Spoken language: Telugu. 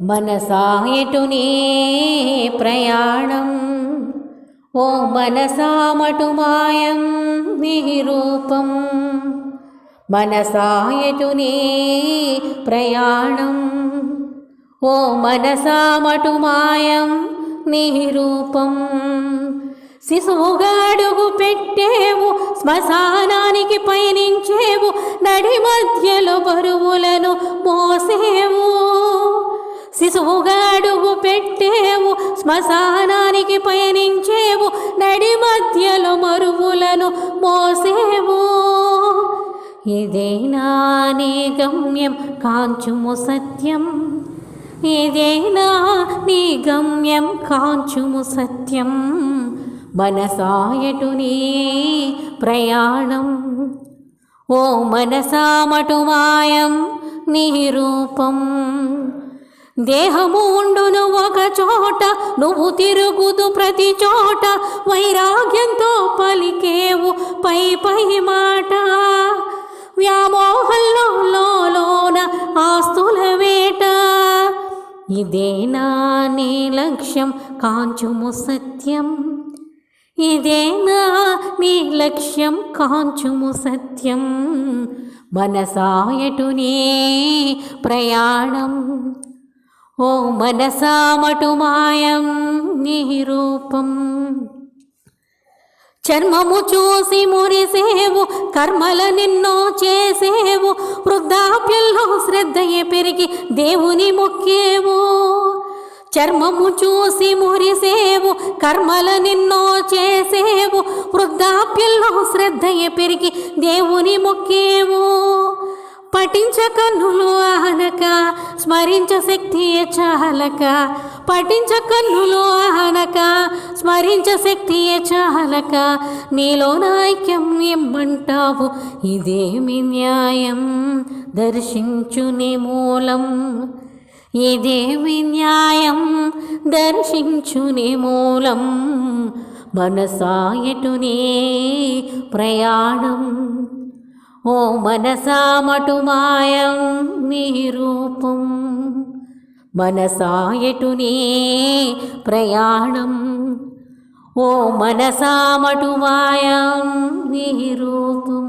మనసాయటునే ప్రయాణం. ఓ మనసామటు మాయం నిరూపం మనసాయటునే ప్రయాణం. ఓ మనసామటు మాయం నిరూపం శిశువుగాడుగు పెట్టేవు శ్మశానానికి పయనించేవు నడి మధ్యలో బరువులను మోసేవు. శిశువుగా అడుగు పెట్టేవు శ్మశానానికి పయనించేవు నడి మధ్యలో మరువులను మోసేవు. ఇదేనా నీ గమ్యం కాంచుము సత్యం. ఇదేనా నీ గమ్యం కాంచుము సత్యం. మనసాయటునీ ప్రయాణం. ఓ మనసామటు మాయం నీ రూపం. దేహము ఉండును ఒక చోట నువ్వు తిరుగుదు ప్రతి చోట. వైరాగ్యంతో పలికేవు పై పై మాట. వ్యామోహంలో లోన ఆస్తుల వేట. ఇదేనా నీ లక్ష్యం కాంచుము సత్యం. ఇదేనా నీ లక్ష్యం కాంచుము సత్యం. మనసాయటునే ప్రయాణం. ఓ మనసామటు మాయం నీ రూపం చర్మము చూసి మురిసేవు కర్మల నిన్నో చేసేవు వృద్ధాప్యంలో శ్రద్ధయే పెరిగి దేవుని మొక్కేవు. చర్మము చూసి మురిసేవు కర్మల నిన్నో చేసేవు వృద్ధాప్యంలో శ్రద్ధయే పెరిగి దేవుని మొక్కేవు. పఠించ కన్నులు ఆనక స్మరించ శక్తియే చాలక పఠించ కన్నులు ఆనక స్మరించ శక్తియే చాలక నీలో నాయక్యం ఇమ్మంటావు ఇదేమి న్యాయం? దర్శించుని మూలం ఇదేమి న్యాయం? దర్శించుని మూలం మనసాయటునే ప్రయాణం. ఓ మనసామటు మాయం నీ రూపం మనసాయటునే ప్రయాణం ఓ మనసామటు మాయం నీ రూపం